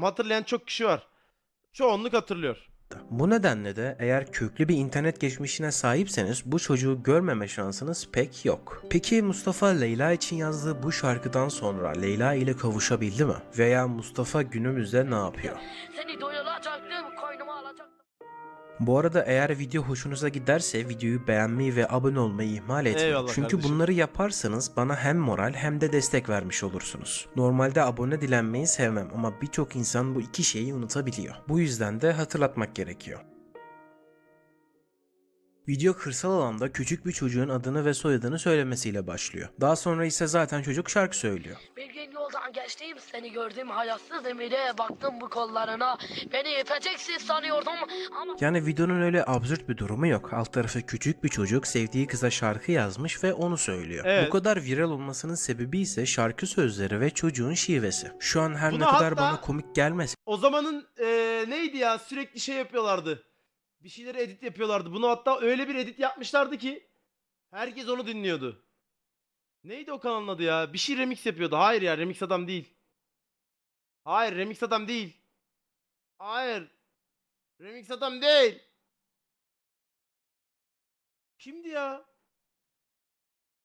Hatırlayan çok kişi var. Çoğunluk hatırlıyor. Bu nedenle de eğer köklü bir internet geçmişine sahipseniz bu çocuğu görmeme şansınız pek yok. Peki Mustafa Leyla için yazdığı bu şarkıdan sonra Leyla ile kavuşabildi mi? Veya Mustafa günümüzde ne yapıyor? Seni alacaktım. Bu arada eğer video hoşunuza giderse videoyu beğenmeyi ve abone olmayı ihmal etmeyin. Eyvallah Çünkü kardeşim. bunları yaparsanız bana hem moral hem de destek vermiş olursunuz. Normalde abone dilenmeyi sevmem ama birçok insan bu iki şeyi unutabiliyor. Bu yüzden de hatırlatmak gerekiyor. Video kırsal alanda küçük bir çocuğun adını ve soyadını söylemesiyle başlıyor. Daha sonra ise zaten çocuk şarkı söylüyor. Bilgin yoldan geçtim, seni gördüm hayatsız emire baktım bu kollarına. Beni öpeceksin sanıyordum ama... Yani videonun öyle absürt bir durumu yok. Alt tarafı küçük bir çocuk sevdiği kıza şarkı yazmış ve onu söylüyor. Evet. Bu kadar viral olmasının sebebi ise şarkı sözleri ve çocuğun şivesi. Şu an her Buna ne kadar hatta- bana komik gelmese O zamanın eee, neydi ya sürekli şey yapıyorlardı. Bir şeyleri edit yapıyorlardı. Bunu hatta öyle bir edit yapmışlardı ki herkes onu dinliyordu. Neydi o kanalın adı ya? Bir şey remix yapıyordu. Hayır ya remix adam değil. Hayır remix adam değil. Hayır. Remix adam değil. Kimdi ya?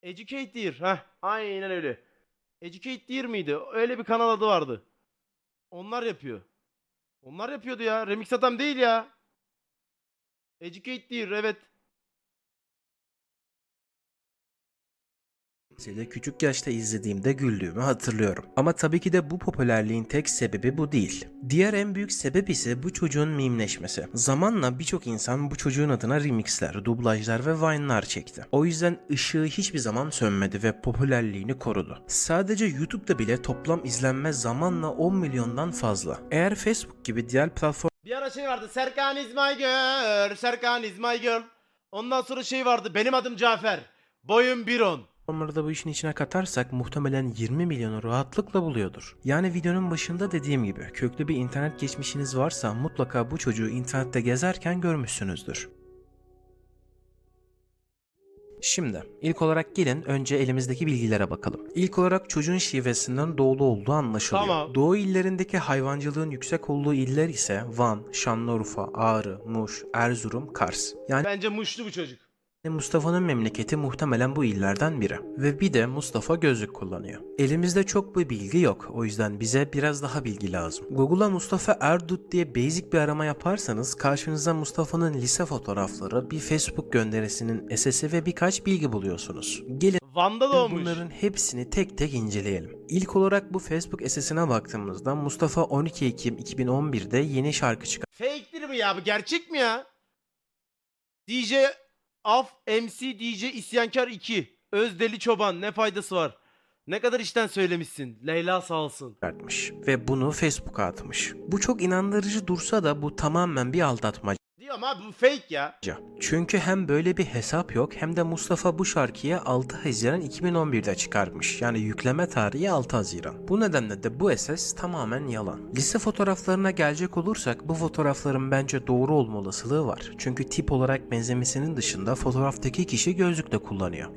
Educate Dear. Heh, aynen öyle. Educate Dear miydi? Öyle bir kanal adı vardı. Onlar yapıyor. Onlar yapıyordu ya. Remix adam değil ya. Educate Dear evet. de küçük yaşta izlediğimde güldüğümü hatırlıyorum. Ama tabii ki de bu popülerliğin tek sebebi bu değil. Diğer en büyük sebep ise bu çocuğun mimleşmesi. Zamanla birçok insan bu çocuğun adına remixler, dublajlar ve vine'lar çekti. O yüzden ışığı hiçbir zaman sönmedi ve popülerliğini korudu. Sadece YouTube'da bile toplam izlenme zamanla 10 milyondan fazla. Eğer Facebook gibi diğer platform Bir ara şey vardı. Serkan is my girl. Serkan is my girl. Ondan sonra şey vardı. Benim adım Cafer. Boyum 1.10. Onları da bu işin içine katarsak muhtemelen 20 milyonu rahatlıkla buluyordur. Yani videonun başında dediğim gibi köklü bir internet geçmişiniz varsa mutlaka bu çocuğu internette gezerken görmüşsünüzdür. Şimdi ilk olarak gelin önce elimizdeki bilgilere bakalım. İlk olarak çocuğun şivesinden doğulu olduğu anlaşılıyor. Tamam. Doğu illerindeki hayvancılığın yüksek olduğu iller ise Van, Şanlıurfa, Ağrı, Muş, Erzurum, Kars. Yani Bence muşlu bu çocuk. Mustafa'nın memleketi muhtemelen bu illerden biri. Ve bir de Mustafa gözlük kullanıyor. Elimizde çok bir bilgi yok. O yüzden bize biraz daha bilgi lazım. Google'a Mustafa Erdut diye basic bir arama yaparsanız karşınıza Mustafa'nın lise fotoğrafları, bir Facebook gönderisinin SS'i ve birkaç bilgi buluyorsunuz. Gelin Van'da doğmuş. bunların hepsini tek tek inceleyelim. İlk olarak bu Facebook SS'ine baktığımızda Mustafa 12 Ekim 2011'de yeni şarkı çıkartmış. Fake'tir bu ya? Bu gerçek mi ya? DJ Af MC DJ İsyankar 2. Özdeli Çoban ne faydası var? Ne kadar işten söylemişsin. Leyla sağ olsun. ve bunu Facebook'a atmış. Bu çok inandırıcı dursa da bu tamamen bir aldatmaca. Diyorum abi bu fake ya. Çünkü hem böyle bir hesap yok hem de Mustafa bu şarkıyı 6 Haziran 2011'de çıkarmış. Yani yükleme tarihi 6 Haziran. Bu nedenle de bu SS tamamen yalan. Lise fotoğraflarına gelecek olursak bu fotoğrafların bence doğru olma olasılığı var. Çünkü tip olarak benzemesinin dışında fotoğraftaki kişi gözlük de kullanıyor.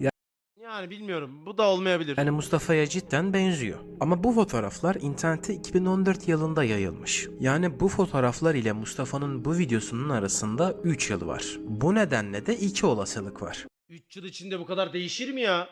Yani bilmiyorum. Bu da olmayabilir. Yani Mustafa'ya cidden benziyor. Ama bu fotoğraflar internete 2014 yılında yayılmış. Yani bu fotoğraflar ile Mustafa'nın bu videosunun arasında 3 yıl var. Bu nedenle de 2 olasılık var. 3 yıl içinde bu kadar değişir mi ya?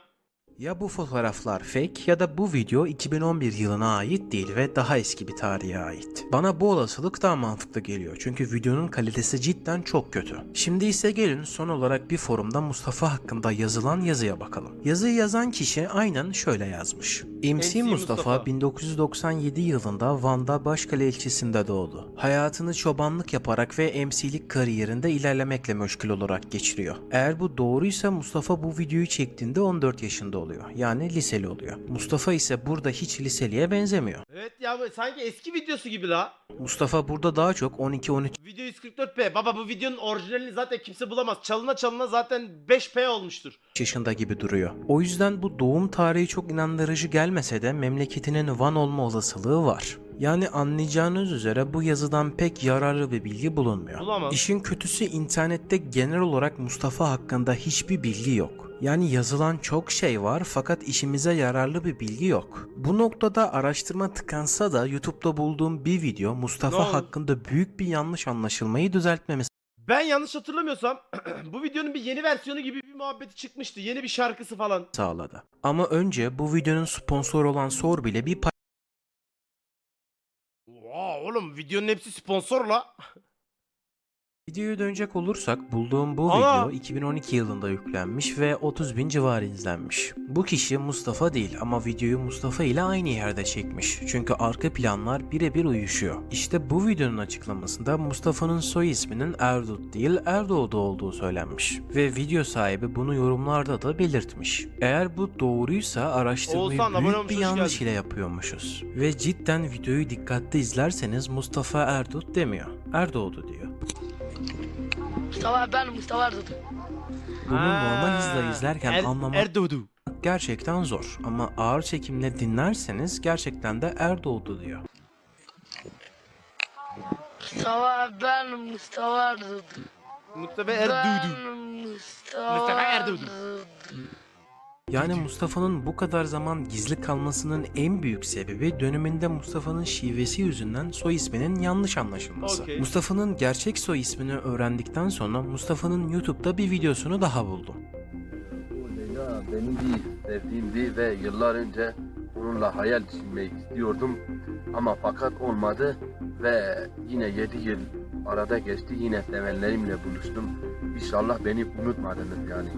Ya bu fotoğraflar fake ya da bu video 2011 yılına ait değil ve daha eski bir tarihe ait. Bana bu olasılık daha mantıklı geliyor çünkü videonun kalitesi cidden çok kötü. Şimdi ise gelin son olarak bir forumda Mustafa hakkında yazılan yazıya bakalım. Yazıyı yazan kişi aynen şöyle yazmış. MC, MC Mustafa, Mustafa. 1997 yılında Van'da Başkale ilçesinde doğdu. Hayatını çobanlık yaparak ve MC'lik kariyerinde ilerlemekle meşgul olarak geçiriyor. Eğer bu doğruysa Mustafa bu videoyu çektiğinde 14 yaşında oluyor. Yani liseli oluyor. Mustafa ise burada hiç liseliye benzemiyor. Evet ya bu sanki eski videosu gibi la. Mustafa burada daha çok 12-13 Video 144p. Baba bu videonun orijinalini zaten kimse bulamaz. Çalına çalına zaten 5p olmuştur. yaşında gibi duruyor. O yüzden bu doğum tarihi çok inandırıcı gelmese de memleketinin Van olma olasılığı var. Yani anlayacağınız üzere bu yazıdan pek yararlı bir bilgi bulunmuyor. Bulamaz. İşin kötüsü internette genel olarak Mustafa hakkında hiçbir bilgi yok. Yani yazılan çok şey var fakat işimize yararlı bir bilgi yok. Bu noktada araştırma tıkansa da YouTube'da bulduğum bir video Mustafa oldu? hakkında büyük bir yanlış anlaşılmayı düzeltmemi Ben yanlış hatırlamıyorsam bu videonun bir yeni versiyonu gibi bir muhabbeti çıkmıştı. Yeni bir şarkısı falan. sağladı. Ama önce bu videonun sponsoru olan Sor bile bir Oha oğlum videonun hepsi sponsorla. Videoya dönecek olursak bulduğum bu Ana! video 2012 yılında yüklenmiş ve 30 bin civarı izlenmiş. Bu kişi Mustafa değil ama videoyu Mustafa ile aynı yerde çekmiş. Çünkü arka planlar birebir uyuşuyor. İşte bu videonun açıklamasında Mustafa'nın soy isminin Erdut değil Erdoğdu olduğu söylenmiş. Ve video sahibi bunu yorumlarda da belirtmiş. Eğer bu doğruysa araştırmayı Oğuzhan, abone büyük bir yanlış geldin. ile yapıyormuşuz. Ve cidden videoyu dikkatli izlerseniz Mustafa Erdut demiyor. Erdoğdu diyor. Mustafa ben Mustafa Erdoğdu. Bunu normal hızla izlerken Er- anlamak Erdoğdu. gerçekten zor ama ağır çekimle dinlerseniz gerçekten de Erdoğdu diyor. Mustafa ben Mustafa Erdoğdu. Mustafa Erdoğdu. Mustafa Erdoğdu. Yani Mustafa'nın bu kadar zaman gizli kalmasının en büyük sebebi döneminde Mustafa'nın şivesi yüzünden soy isminin yanlış anlaşılması. Okey. Mustafa'nın gerçek soy ismini öğrendikten sonra Mustafa'nın YouTube'da bir videosunu daha buldum. Leyla benim bir sevdiğimdi ve yıllar önce onunla hayal çizmek istiyordum ama fakat olmadı ve yine 7 yıl arada geçti yine sevenlerimle buluştum. İnşallah beni unutmadınız yani.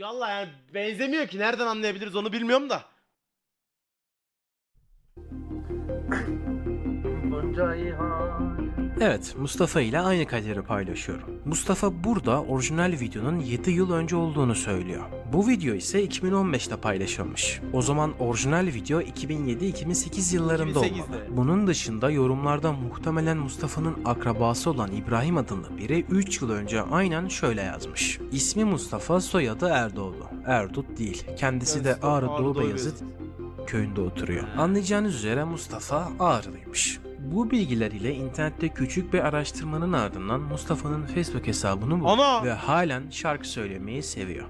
Vallahi yani benzemiyor ki. Nereden anlayabiliriz onu bilmiyorum da. Bunca ihal Evet, Mustafa ile aynı kaderi paylaşıyorum. Mustafa burada orijinal videonun 7 yıl önce olduğunu söylüyor. Bu video ise 2015'te paylaşılmış. O zaman orijinal video 2007-2008 yıllarında 2008'de. olmalı. Bunun dışında yorumlarda muhtemelen Mustafa'nın akrabası olan İbrahim adında biri 3 yıl önce aynen şöyle yazmış. İsmi Mustafa, soyadı Erdoğdu. Erdut değil. Kendisi de Ağrı Doğu Beyazıt köyünde oturuyor. Anlayacağınız üzere Mustafa Ağrılıymış. Bu bilgiler ile internette küçük bir araştırmanın ardından Mustafa'nın Facebook hesabını buldu Ana! ve halen şarkı söylemeyi seviyor.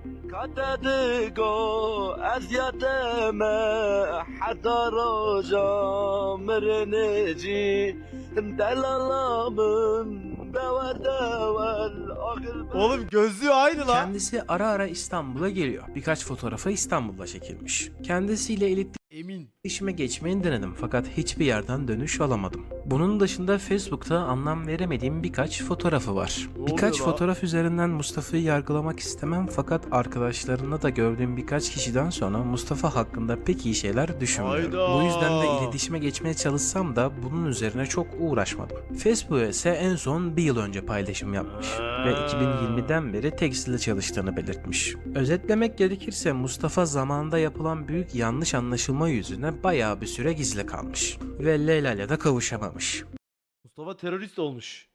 Oğlum gözlüğü aynı lan. Kendisi ara ara İstanbul'a geliyor. Birkaç fotoğrafa İstanbul'da çekilmiş. Kendisiyle elit Emin. İletişime geçmeyi denedim fakat hiçbir yerden dönüş alamadım. Bunun dışında Facebook'ta anlam veremediğim birkaç fotoğrafı var. Ne birkaç oluyor la? fotoğraf üzerinden Mustafa'yı yargılamak istemem fakat arkadaşlarında da gördüğüm birkaç kişiden sonra Mustafa hakkında pek iyi şeyler düşünmüyorum. Hayda. Bu yüzden de iletişime geçmeye çalışsam da bunun üzerine çok uğraşmadım. Facebook'a ise en son bir yıl önce paylaşım yapmış ve 2020'den beri tekstilde çalıştığını belirtmiş. Özetlemek gerekirse Mustafa zamanında yapılan büyük yanlış anlaşılma yüzüne bayağı bir süre gizli kalmış ve Leyla ile de kavuşamamış. Mustafa terörist olmuş.